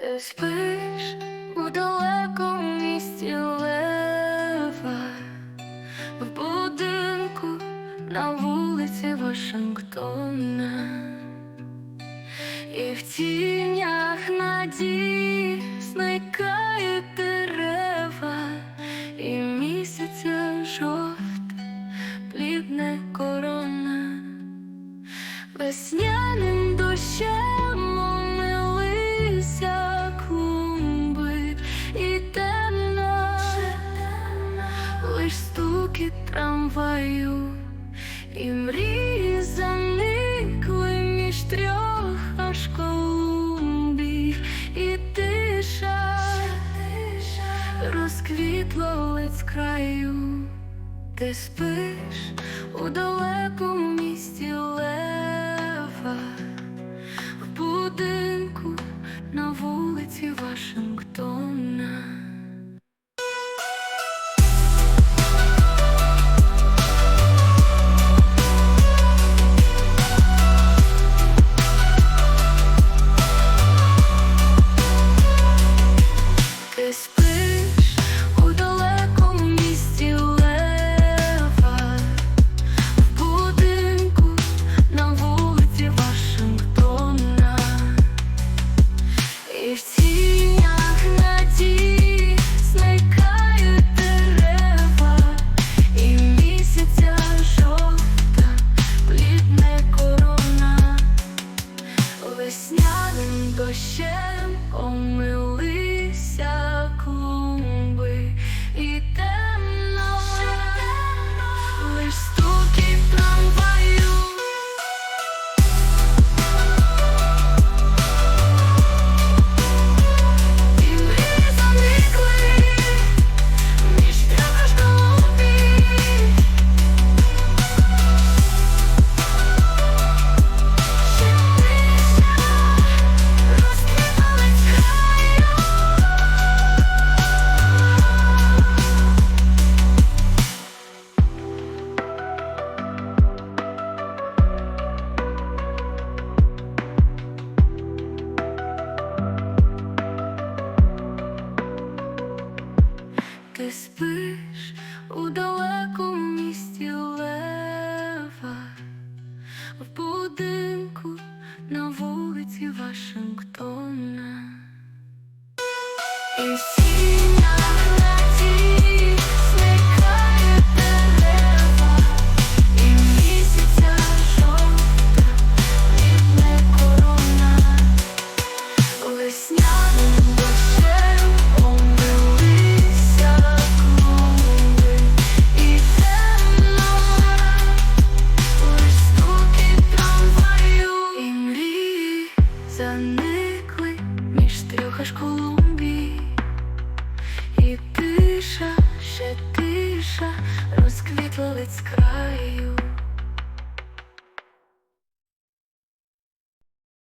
Ти спиш у далекому місті Лева, в будинку на вулиці Вашингтона, і в тінях надії зникають дерева, і місяця жовта, плідне корона, весняним дощем Ти спиш у далекому місті Лева, Весняним дощем омилися Спиш у далекому місті Лева, в будинку на вулиці Вашингтона. Аж колумбій, і тиша, ще тиша розквітла лиць краю.